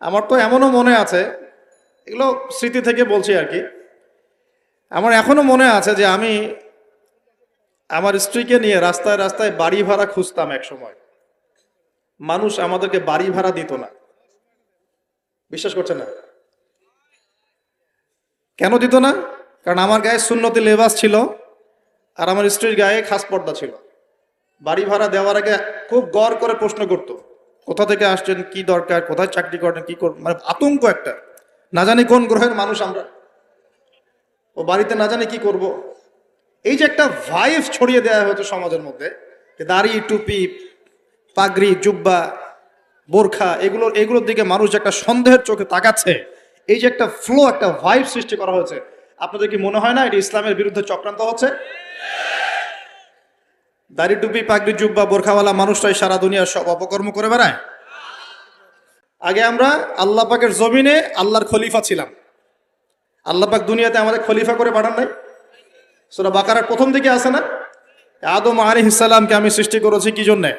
আমার তো এমনও মনে আছে, এগুলো স্মৃতি থেকে বলছি আর কি। আমার এখনও মনে আছে যে আমি আমার স্ত্রীকে নিয়ে রাস্তায় রাস্তায় বাড়ি ভাড়া খুঁজতাম এক সময়। মানুষ আমাদেরকে বাড়ি ভাড়া দিত না। বিশ্বাস করছে না? কেন দিত না? কারণ আমার গায়ে সুন্নতি লেবাস ছিল আর আমার স্ত্রীর গায়ে খাস পর্দা ছিল। বাড়ি ভাড়া দেওয়ার আগে খুব গড় করে প্রশ্ন করতো কোথা থেকে আসছেন, কি দরকার, কোথায় চাকরি করেন, কি কর মানে আতঙ্ক একটা। না জানি কোন গ্রহের মানুষ আমরা। ও বাড়িতে না জানি কি করব। এই যে একটা ভাইভ ছড়িয়ে দেওয়া হয়েছে সমাজের মধ্যে, যে দাড়ি, টুপি, পাগড়ি, জুব্বা, বোরখা, এগুলো, এগুলোর দিকে মানুষ একটা সন্দেহের চোখে তাকাচ্ছে, এই যে একটা ফ্লো একটা ভাইব সৃষ্টি করা হয়েছে, আপনাদের কি মনে হয় না এটা ইসলামের বিরুদ্ধে চক্রান্ত হচ্ছে? দাড়ি টুপি, পাগড়ি, জুব্বা, বোরখাওয়ালা মানুষটাই সারা দুনিয়ার সব অপকর্ম করে বেড়ায়। আগে আমরা আল্লাহ পাকের জমিনে আল্লাহর খলিফা ছিলাম। আল্লাহ পাক দুনিয়াতে আমাদের খলিফা করে পাঠান নাই। সেটা বাকারার প্রথম দিকে আসে না? আদম আলি ইসাল্লামকে আমি সৃষ্টি করেছি কি জন্যে?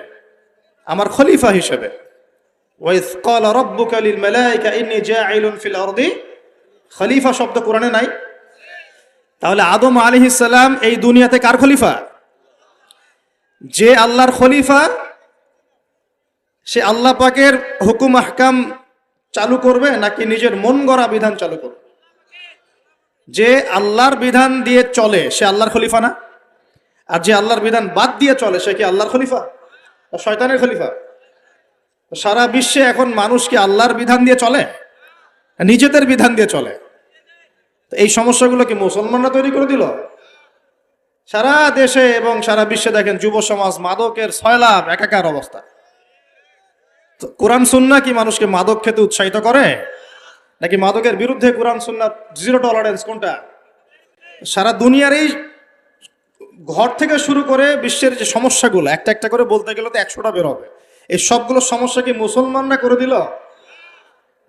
আমার খলিফা হিসেবে। খলিফা শব্দ কোরআনে নাই। তাহলে আদম আলি ইসাল্লাম এই দুনিয়াতে কার খলিফা? যে আল্লাহর খলিফা, সে আল্লাহ পাকের হুকুম আহকাম চালু করবে নাকি নিজের মন গড়া বিধান চালু করবে? যে আল্লাহর বিধান দিয়ে চলে, সে আল্লাহর খলিফা না? আর যে আল্লাহর বিধান বাদ দিয়ে চলে, সে কি আল্লাহর খলিফা? শয়তানের খলিফা। সারা বিশ্বে এখন মানুষ কি আল্লাহর বিধান দিয়ে চলে? নিজেদের বিধান দিয়ে চলে? এই সমস্যাগুলো কি মুসলমানরা তৈরি করে দিল? সারা দেশে এবং সারা বিশ্বে দেখেন যুব সমাজ মাদকের ছয়লাভ একাকার অবস্থা। কোরআন, সুন্না কি মানুষকে মাদক খেতে উৎসাহিত করে? নাকি মাদকের বিরুদ্ধে কোরআন, সুন্না জিরো টলারেন্স কোনটা? সারা দুনিয়ার এই ঘর থেকে শুরু করে বিশ্বের যে সমস্যাগুলো, একটা একটা করে বলতে গেলে তো একশোটা বের হবে। এই সবগুলো সমস্যা কি মুসলমানরা করে দিল?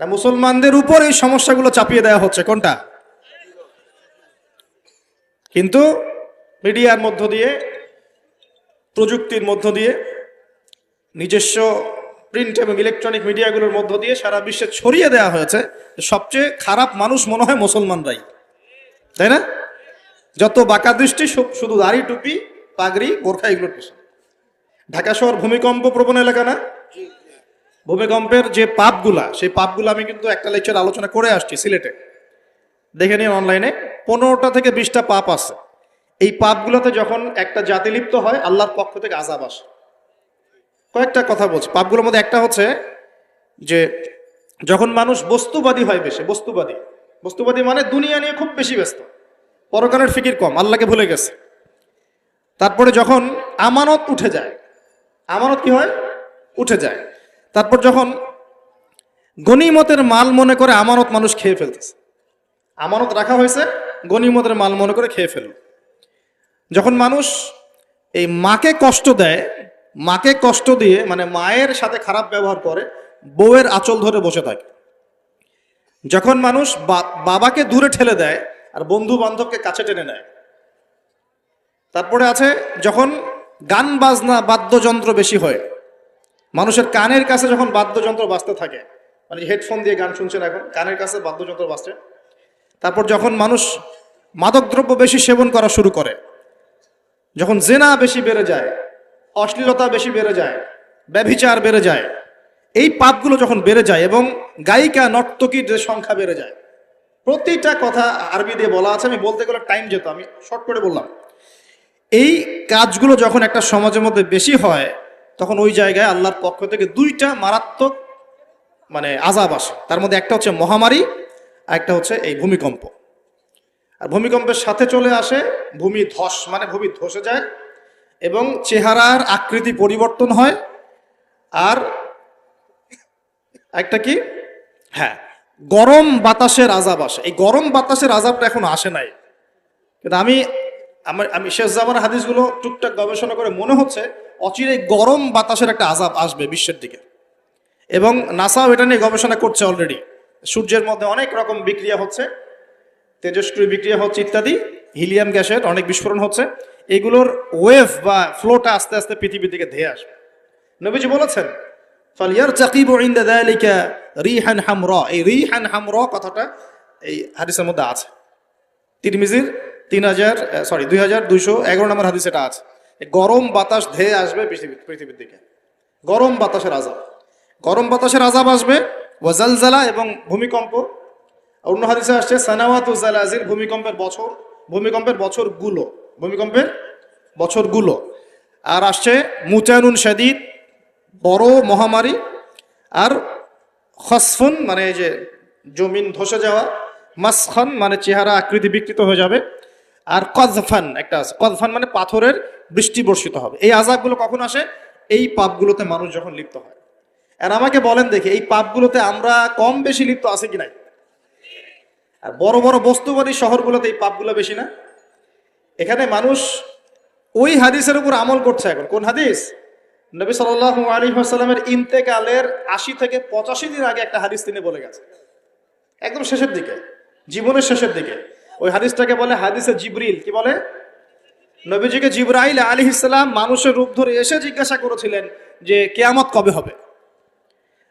না, মুসলমানদের উপর এই সমস্যাগুলো চাপিয়ে দেওয়া হচ্ছে, কোনটা? কিন্তু মিডিয়ার মধ্য দিয়ে, প্রযুক্তির মধ্য দিয়ে, নিজস্ব প্রিন্ট এবং ইলেকট্রনিক মিডিয়াগুলোর মধ্য দিয়ে সারা বিশ্বে ছড়িয়ে দেওয়া হয়েছে সবচেয়ে খারাপ মানুষ মনে হয় মুসলমানরাই। তাই না? যত বাঁকা দৃষ্টি শুধু দাড়ি, টুপি, পাগড়ি বোরখা এগুলোর ঢাকা শহর ভূমিকম্প প্রবণ এলাকা না? ভূমিকম্পের যে পাপগুলা, সেই পাপগুলো আমি কিন্তু একটা লেকচার আলোচনা করে আসছি সিলেটে। দেখে নিন অনলাইনে পনেরোটা থেকে বিশটা পাপ আছে। এই পাপগুলোতে যখন একটা জাতি লিপ্ত হয়, আল্লাহর পক্ষ থেকে আজাব আসে। কয়েকটা কথা বলছি। পাপগুলোর মধ্যে একটা হচ্ছে যে, যখন মানুষ বস্তুবাদী হয় বেশি, বস্তুবাদী। বস্তুবাদী মানে দুনিয়া নিয়ে খুব বেশি ব্যস্ত। পরকালের ফিকির কম, আল্লাহকে ভুলে গেছে। তারপরে যখন আমানত উঠে যায়, আমানত কি হয়? উঠে যায়। তারপর যখন গনিমতের মাল মনে করে আমানত মানুষ খেয়ে ফেলতেছে। আমানত রাখা হয়েছে, গনিমতের মাল মনে করে খেয়ে ফেলল। যখন মানুষ এই মাকে কষ্ট দেয়, মাকে কষ্ট দিয়ে মানে মায়ের সাথে খারাপ ব্যবহার করে, বউয়ের আঁচল ধরে বসে থাকে। যখন মানুষ বাবাকে দূরে ঠেলে দেয় আর বন্ধু বান্ধবকে কাছে টেনে নেয়। তারপরে আছে, যখন গান বাজনা বাদ্যযন্ত্র বেশি হয়, মানুষের কানের কাছে যখন বাদ্যযন্ত্র বাজতে থাকে মানে হেডফোন দিয়ে গান শুনছেন এখন, কানের কাছে বাদ্যযন্ত্র বাজছে, তারপর যখন মানুষ মাদকদ্রব্য বেশি সেবন করা শুরু করে যখন জেনা বেশি বেড়ে যায়, অশ্লীলতা বেশি বেড়ে যায়, ব্যভিচার বেড়ে যায়, এই পাপগুলো যখন বেড়ে যায় এবং গায়িকা, নর্তকীর যে সংখ্যা বেড়ে যায়, প্রতিটা কথা আরবি দিয়ে বলা আছে, আমি বলতে গেলে টাইম যেত, আমি শর্ট করে বললাম। এই কাজগুলো যখন একটা সমাজের মধ্যে বেশি হয়, তখন ওই জায়গায় আল্লাহর পক্ষ থেকে দুইটা মারাত্মক মানে আজাব আসে। তার মধ্যে একটা হচ্ছে মহামারী, আর একটা হচ্ছে এই ভূমিকম্প। আর ভূমিকম্পের সাথে চলে আসে ভূমি ধস মানে ভূমি ধসে যায় এবং চেহারার আকৃতি পরিবর্তন হয়। আর একটা কি? হ্যাঁ গরম বাতাসের আজাব আসে। এই গরম বাতাসের আজাবটা এখন আসে নাই। কিন্তু আমি, আমার, আমি শেষ জামার হাদিসগুলো টুকটাক গবেষণা করে মনে হচ্ছে অচিরে গরম বাতাসের একটা আজাব আসবে বিশ্বের দিকে। এবং নাসাও এটা নিয়ে গবেষণা করছে অলরেডি সূর্যের মধ্যে অনেক রকম বিক্রিয়া হচ্ছে। তেজস্ক্রিয় বিক্রিয়া হচ্ছে ইত্যাদি। হিলিয়াম গ্যাসের অনেক বিস্ফোরণ হচ্ছে। এগুলোর ওয়েভ বা ফ্লোটা আস্তে আস্তে পৃথিবীর দিকে ধেয়ে আসবে। নবীজি বলেছেন, ফালিয়ারতাকিবু ইনদা যালিকা রিহান হামরা। এই রিহান হামরা কথাটা এই হাদিসের মধ্যে আছে। তিরমিজির তিন হাজার সরি দুই হাজার দুইশো এগারো নম্বর হাদিস এটা আছে গরম বাতাস ধেয়ে আসবে পৃথিবী, পৃথিবীর দিকে। গরম বাতাসের আজাব গরম বাতাসের আজাব আসবে ওয়াজালজালা এবং ভূমিকম্প অন্য হাদিসে আসছে, সানাওয়াত জালাজির ভূমিকম্পের বছর, ভূমিকম্পের বছরগুলো ভূমিকম্পের বছরগুলো। আর আসছে মুচানুন শাদিদ, বড় মহামারী, আর খসফুন মানে এই যে জমিন ধসে যাওয়া, মাসখান মানে চেহারা আকৃতি বিকৃত হয়ে যাবে। আর কজফান একটা আছে কজফান মানে পাথরের বৃষ্টি বর্ষিত হবে। এই আজাবগুলো কখন আসে? এই পাপগুলোতে মানুষ যখন লিপ্ত হয়। আর আমাকে বলেন দেখি, এই পাপগুলোতে আমরা কম বেশি লিপ্ত আছে কি নাই? আর বড় বড় বস্তুবাদী শহরগুলোতে এই পাপগুলো বেশি না। এখানে মানুষ ওই হাদিসের উপর আমল করছে এখন। কোন হাদিস? নবী সাল আলী সাল্লামের ইন্তেকালের আশি থেকে পঁচাশি দিন আগে একটা হাদিস তিনি বলে গেছে একদম শেষের দিকে, জীবনের শেষের দিকে। ওই হাদিসটাকে বলে হাদিসে জিবরিল। কি বলে? নবীজিকে জিব্রাইল আলী ইসলাম মানুষের রূপ ধরে এসে জিজ্ঞাসা করেছিলেন যে কেয়ামত কবে হবে?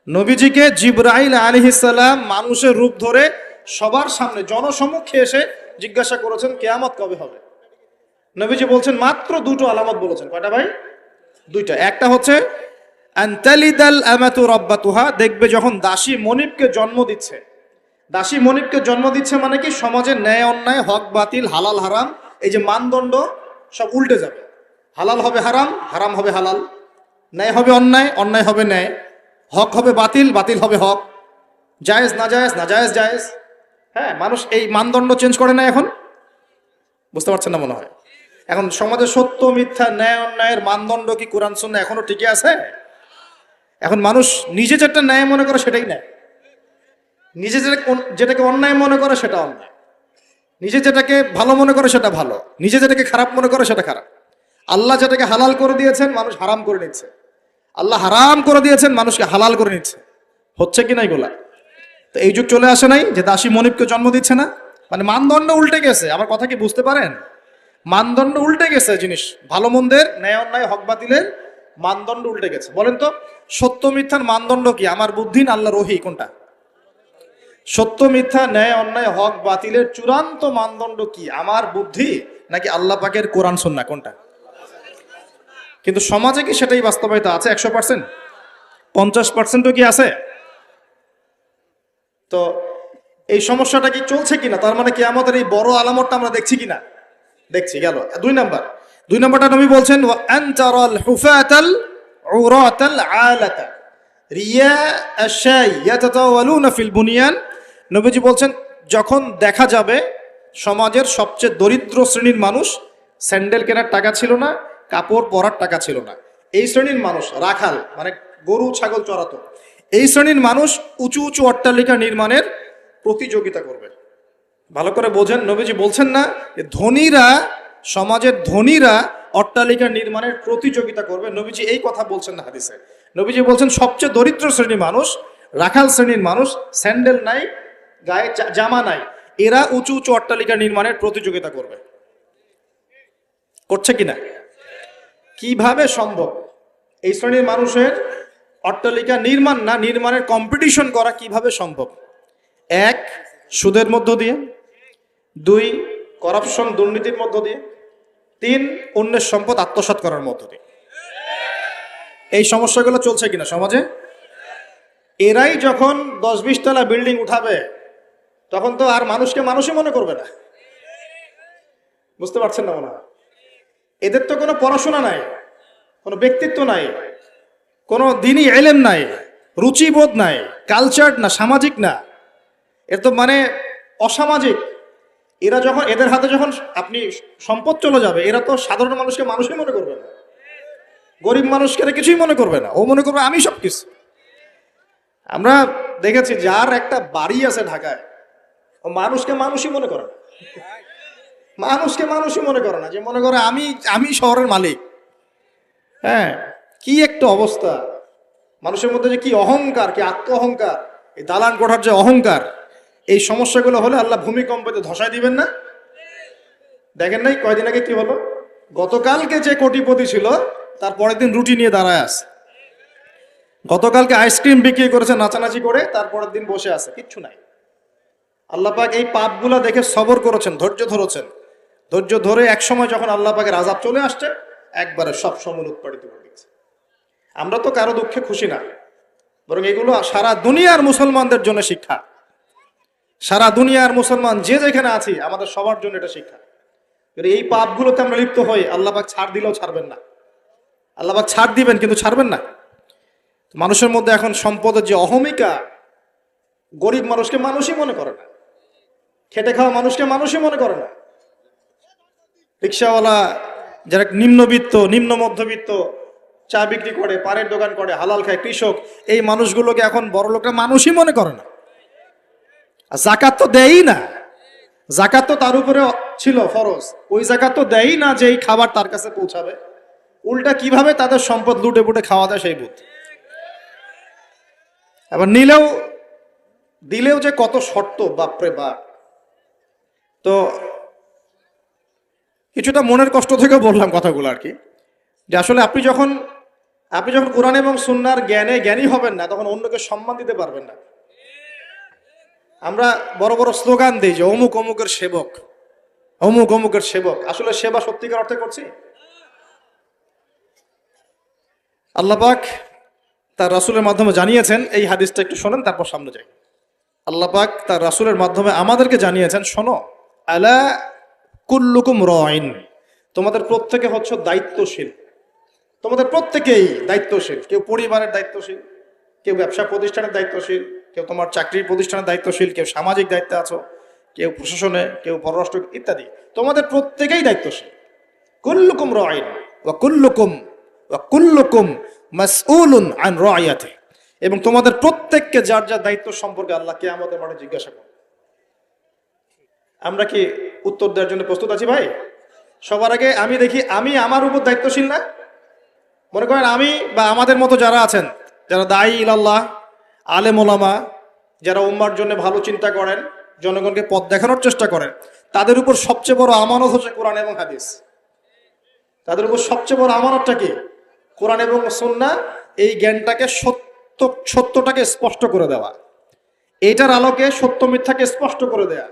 নবীজিকে জিব্রাইল আলী ইসলাম মানুষের রূপ ধরে সবার সামনে জনসমক্ষে এসে জিজ্ঞাসা করেছেন, কেয়ামত কবে হবে? নবীজি বলছেন, মাত্র দুটো আলামত বলেছেন। কয়টা ভাই? দুইটা। একটা হচ্ছে দেখবে যখন দাসী মনিবকে জন্ম দিচ্ছে। দাসী মনিবকে জন্ম দিচ্ছে মানে কি? সমাজের ন্যায় অন্যায়, হক বাতিল, হালাল হারাম, এই যে মানদণ্ড, সব উল্টে যাবে। হালাল হবে হারাম হারাম হবে হালাল। ন্যায় হবে অন্যায় অন্যায় হবে ন্যায়। হক হবে বাতিল বাতিল হবে হক। জায়েজ, না জায়েজ না জায়েজ জায়েজ। হ্যাঁ মানুষ এই মানদণ্ড চেঞ্জ করে না এখন? বুঝতে পারছেন না মনে হয়? এখন সমাজে সত্য, মিথ্যা, ন্যায়, অন্যায়ের মানদণ্ড কি কোরআন শূন্য এখনও ঠিকই আছে? এখন মানুষ নিজে যেটা ন্যায় মনে করে সেটাই ন্যায় নিজে যেটা যেটাকে অন্যায় মনে করে সেটা অন্যায়। নিজে যেটাকে ভালো মনে করে সেটা ভালো। নিজে যেটাকে খারাপ মনে করে সেটা খারাপ। আল্লাহ যেটাকে হালাল করে দিয়েছেন, মানুষ হারাম করে নিচ্ছে। আল্লাহ হারাম করে দিয়েছেন, মানুষকে হালাল করে নিচ্ছে। হচ্ছে কি না এগুলা? তো এই যুগ চলে আসে নাই যে দাসী মনিবকে জন্ম দিচ্ছে না। মানে মানদণ্ড উল্টে গেছে। আমার কথা কি বুঝতে পারেন? মানদণ্ড উল্টে গেছে জিনিস। ভালো মন্দের ন্যায় অন্যায় হক বাতিলের মানদণ্ড উল্টে গেছে। বলেন তো, সত্য মিথ্যার মানদণ্ড কি? আমার বুদ্ধি না আল্লাহ রহি কোনটা? সত্য মিথ্যা, ন্যায় অন্যায় হক বাতিলের চূড়ান্ত মানদণ্ড কি? আমার বুদ্ধি নাকি আল্লাহ পাকের কোরআন সন্না কোনটা? কিন্তু সমাজে কি সেটাই বাস্তবায়িত আছে? একশো পার্সেন্ট? পঞ্চাশ পার্সেন্টও কি আছে? তো এই সমস্যাটা কি চলছে কিনা? তার মানে কি আমাদের এই বড় আলামতটা আমরা দেখছি কিনা? দেখছি, গেল। দুই নাম্বার। দুই নাম্বারটা নবী বলছেন আনতারাল হুফাতাল উরাতাল আলাতা। রিয়া আশাই ইয়াতাতাওয়ালুনা ফিল বুনিয়ান। নবীজি বলছেন, যখন দেখা যাবে সমাজের সবচেয়ে দরিদ্র শ্রেণির মানুষ, স্যান্ডেল কেনার টাকা ছিল না, কাপড় পরার টাকা ছিল না। এই শ্রেণির মানুষ, রাখাল মানে গরু, ছাগল চড়াতো এই শ্রেণির মানুষ উঁচু উঁচু অট্টালিকা নির্মাণের প্রতিযোগিতা করবে। ভালো করে বোঝেন, নবীজি বলছেন না ধনীরা, সমাজের ধনীরা অট্টালিকা নির্মাণের প্রতিযোগিতা করবে। নবীজি এই কথা বলছেন না হাদিসে। নবীজি বলছেন, সবচেয়ে দরিদ্র শ্রেণির মানুষ, রাখাল শ্রেণির মানুষ, স্যান্ডেল নাই, গায়ে জামা নাই, এরা উঁচু উঁচু অট্টালিকা নির্মাণের প্রতিযোগিতা করবে। করছে কিনা? কীভাবে সম্ভব? এই শ্রেণির মানুষের অট্টালিকা নির্মাণ না নির্মাণের কম্পিটিশন করা কীভাবে সম্ভব? এক, সুদের মধ্য দিয়ে। দুই করাপশন দুর্নীতির মধ্য দিয়ে। তিন, অন্যের সম্পদ আত্মসাৎ করার মধ্য দিয়ে। এই সমস্যাগুলো চলছে কিনা সমাজে? এরাই যখন দশ বিশ তলা বিল্ডিং উঠাবে, তখন তো আর মানুষকে মানুষই মনে করবে না। বুঝতে পারছেন না মনে এদের তো কোনো পড়াশোনা নাই, কোনো ব্যক্তিত্ব নাই। কোনো দিনই এলেম নাই, রুচিবোধ নাই কালচার না, সামাজিক না। এর তো মানে অসামাজিক। এরা যখন, এদের হাতে যখন আপনি সম্পদ চলে যাবে, এরা তো সাধারণ মানুষকে মানুষই মনে করবে না। গরিব মানুষকে এরা কিছুই মনে করবে না। ও মনে করবে, আমি সব কিছু আমরা দেখেছি, যার একটা বাড়ি আছে ঢাকায়, ও মানুষকে মানুষই মনে করে না। মানুষকে মানুষই মনে করে না, যে মনে করে, আমি আমি শহরের মালিক। হ্যাঁ কি একটা অবস্থা? মানুষের মধ্যে যে কি অহংকার, কি আত্ম অহংকার এই দালান কোঠার যে অহংকার, এই সমস্যাগুলো হলে আল্লাহ ভূমিকম্পতে ধসায় দিবেন না? দেখেন নাই কয়দিন আগে কি হলো? গতকালকে যে কোটিপতি ছিল, তার পরের দিন রুটি নিয়ে দাঁড়ায় আছে। গতকালকে আইসক্রিম বিক্রি করেছে নাচানাচি করে তারপরের দিন বসে আছে, কিচ্ছু নাই। আল্লাহ পাক এই পাপগুলা দেখে সবর করেছেন, ধৈর্য ধরেছেন। ধৈর্য ধরে এক সময় যখন আল্লাহ পাকের আজাব চলে আসছে, একবারে সব সময় উৎপাদিত আমরা তো কারও দুঃখে খুশি না। বরং এগুলো সারা দুনিয়ার মুসলমানদের জন্য শিক্ষা। সারা দুনিয়ার মুসলমান যে যেখানে আছি, আমাদের সবার জন্য এটা শিক্ষা। এই পাপগুলোতে আমরা লিপ্ত হই, আল্লাহ পাক ছাড় দিলেও ছাড়বেন না। আল্লাহ পাক ছাড় দিবেন, কিন্তু ছাড়বেন না। মানুষের মধ্যে এখন সম্পদের যে অহমিকা, গরিব মানুষকে মানুষই মনে করে না। খেটে খাওয়া মানুষকে মানুষই মনে করে না। রিক্সাওয়ালা, যারা নিম্নবিত্ত, নিম্ন মধ্যবিত্ত চা বিক্রি করে, পানের দোকান করে, হালাল খায় কৃষক, এই মানুষগুলোকে এখন বড় লোকরা মানুষই মনে করে না। জাকাত তো দেয়ই না। জাকাত তো তার উপরে ছিল ফরজ। ওই জাকাত তো দেয়ই না যে এই খাবার তার কাছে পৌঁছাবে। উল্টা কীভাবে তাদের সম্পদ লুটে পুটে খাওয়া দেয় সেই বুধ এবার নিলেও, দিলেও যে কত শর্ত, বাপরে বাপ। তো কিছুটা মনের কষ্ট থেকে বললাম কথাগুলো আর কি। যে আসলে আপনি যখন আপনি যখন কোরআন এবং সুন্নার জ্ঞানে জ্ঞানী হবেন না, তখন অন্যকে সম্মান দিতে পারবেন না। আমরা বড় বড় স্লোগান দিই যে অমুক অমুকের সেবক, অমুক অমুকের সেবক। আসলে সেবা সত্যিকার অর্থে করছি? আল্লাপাক তার রাসুলের মাধ্যমে জানিয়েছেন, এই হাদিসটা একটু শোনেন, তারপর সামনে যাই। আল্লাপাক তার রাসুলের মাধ্যমে আমাদেরকে জানিয়েছেন, শোনো, আলা কুল্লুকুম রয়ন তোমাদের প্রত্যেকে হচ্ছে দায়িত্বশীল। তোমাদের প্রত্যেকেই দায়িত্বশীল। কেউ পরিবারের দায়িত্বশীল, কেউ ব্যবসা প্রতিষ্ঠানের দায়িত্বশীল, কেউ তোমার চাকরির প্রতিষ্ঠানের দায়িত্বশীল, কেউ সামাজিক দায়িত্বে আছো, কেউ প্রশাসনে, কেউ পররাষ্ট্র ইত্যাদি। তোমাদের প্রত্যেকেই দায়িত্বশীল। কুল্লুকুম রয়ন ওয়া কুল্লুকুম ওয়া কুল্লুকুম মাসউলুন আন রায়াতে এবং তোমাদের প্রত্যেককে যার যার দায়িত্ব সম্পর্কে আল্লাহ কে আমাদের মাঠে জিজ্ঞাসা করবে। আমরা কি উত্তর দেওয়ার জন্য প্রস্তুত আছি ভাই? সবার আগে আমি দেখি, আমি আমার উপর দায়িত্বশীল না? মনে করেন আমি বা আমাদের মতো যারা আছেন, যারা দায়ী ইলাল্লাহ, আলেম ওলামা, যারা উম্মার জন্য ভালো চিন্তা করেন, জনগণকে পথ দেখানোর চেষ্টা করেন, তাদের উপর সবচেয়ে বড় আমানত হচ্ছে কোরআন এবং হাদিস। তাদের উপর সবচেয়ে বড় আমানতটা কি? কোরআন এবং সন্না এই জ্ঞানটাকে সত্য, সত্যটাকে স্পষ্ট করে দেওয়া। এইটার আলোকে সত্য মিথ্যাকে স্পষ্ট করে দেয়া।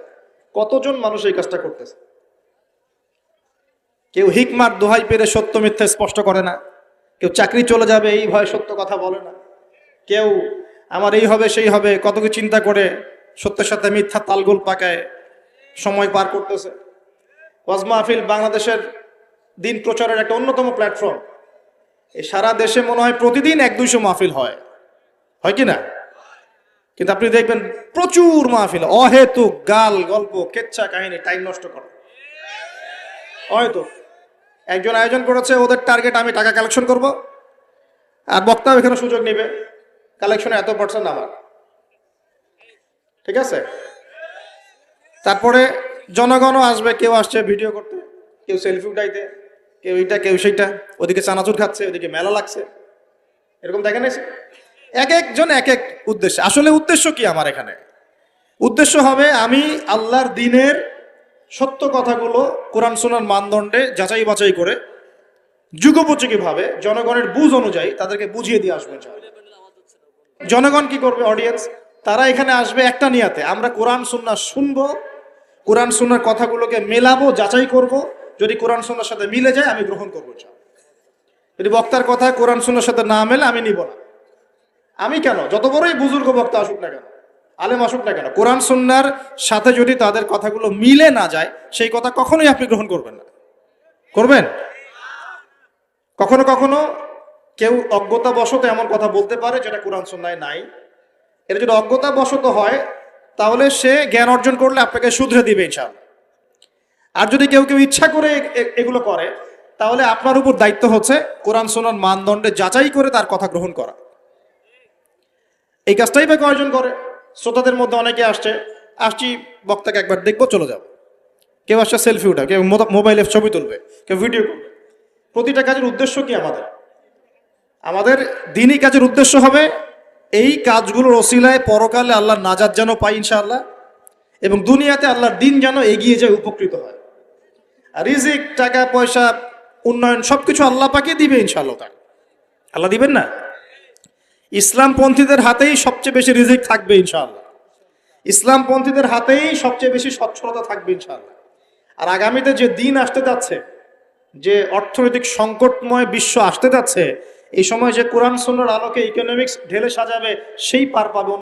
কতজন মানুষ এই কাজটা করতেছে? কেউ হিকমার দোহাই পেরে সত্য মিথ্যা স্পষ্ট করে না। কেউ চাকরি চলে যাবে, এই ভয়ে সত্য কথা বলে না। কেউ আমার এই হবে, সেই হবে, কত কিছু চিন্তা করে সত্যের সাথে মিথ্যা তালগোল পাকায় সময় পার করতেছে। ওয়াজ মাহফিল বাংলাদেশের দিন প্রচারের একটা অন্যতম প্ল্যাটফর্ম। এই সারা দেশে মনে হয় প্রতিদিন এক দুইশো মাহফিল হয়। হয় কি না? কিন্তু আপনি দেখবেন প্রচুর মাহফিল, অহেতুক গাল গল্প, কেচ্ছা কাহিনী, টাইম নষ্ট করে। হয়তো একজন আয়োজন করেছে, ওদের টার্গেট আমি টাকা কালেকশন করব। আর বক্তাও এখানে সুযোগ নেবে। কালেকশনে এত পার্সেন্ট আমার। ঠিক আছে? তারপরে জনগণও আসবে, কেউ আসছে ভিডিও করতে, কেউ সেলফি উঠাইতে, কেউ এইটা কেউ সেইটা। ওদিকে চানাচুর খাচ্ছে, ওদিকে মেলা লাগছে। এরকম দেখেন? এক একজন এক এক উদ্দেশ্য। আসলে উদ্দেশ্য কি আমার এখানে? উদ্দেশ্য হবে আমি আল্লাহর দিনের সত্য কথাগুলো কোরআন সোনার মানদণ্ডে যাচাই বাছাই করে যুগোপযোগী ভাবে জনগণের বুঝ অনুযায়ী তাদেরকে বুঝিয়ে দিয়ে আসব জনগণ কি করবে অডিয়েন্স তারা এখানে আসবে একটা নিয়াতে। আমরা কোরআন সুন্না শুনব, কোরআন সুন্নার কথাগুলোকে মেলাবো, যাচাই করব। যদি কোরআন সুন্নার সাথে মিলে যায়, আমি গ্রহণ করব। যদি বক্তার কথা কোরআন সুন্নার সাথে না মেলে, আমি নিব না। আমি কেন? যত বড়ই বুজুর্গ বক্তা আসুক না কেন। আলেম আসুক না কেন, কোরআন, সুন্নার সাথে যদি তাদের কথাগুলো মিলে না যায়, সেই কথা কখনোই আপনি গ্রহণ করবেন না। করবেন? কখনো কখনো কেউ অজ্ঞতা বশত এমন কথা বলতে পারে যেটা কোরআন, সুন্নায় নাই। এটা যদি অজ্ঞতা বশত হয়, তাহলে সে জ্ঞান অর্জন করলে আপনাকে শুধরে দিবে ইনশাআল্লাহ। আর যদি কেউ কেউ ইচ্ছা করে এগুলো করে, তাহলে আপনার উপর দায়িত্ব হচ্ছে কোরআন সোনার মানদণ্ডে যাচাই করে তার কথা গ্রহণ করা। এই কাজটাই বা কয়জন করে? শ্রোতাদের মধ্যে অনেকে আসছে, আসছি, বক্তাকে একবার দেখব, চলে যাব। কেউ আসছে সেলফি উঠা কেউ মোবা- মোবাইলে ছবি তুলবে, কেউ ভিডিও করবে। প্রতিটা কাজের উদ্দেশ্য কি আমাদের? আমাদের দিনই কাজের উদ্দেশ্য হবে এই কাজগুলোর ওসিলায় পরকালে আল্লাহর নাজাদ যেন পাই ইনশাআল্লাহ, এবং দুনিয়াতে আল্লাহর দিন যেন এগিয়ে যায়, উপকৃত হয়। আর রিজিক, টাকা, পয়সা, উন্নয়ন, সবকিছু আল্লাহ পাকে দিবে ইনশাআল্লাহ তার আল্লাহ দিবেন না? ইসলামপন্থীদের হাতেই সবচেয়ে বেশি রিজিক থাকবে, ইনশাআল্লাহ। ইসলামপন্থীদের হাতেই সবচেয়ে বেশি সচ্ছলতা থাকবে, ইনশাআল্লাহ। আর আগামীতে যে দিন আসতে যাচ্ছে, যে অর্থনৈতিক সংকটময় বিশ্ব আসতে যাচ্ছে, এই সময় যে কোরআন সুন্নার আলোকে ইকোনমিক্স ঢেলে সাজাবে, সেই পার পাবে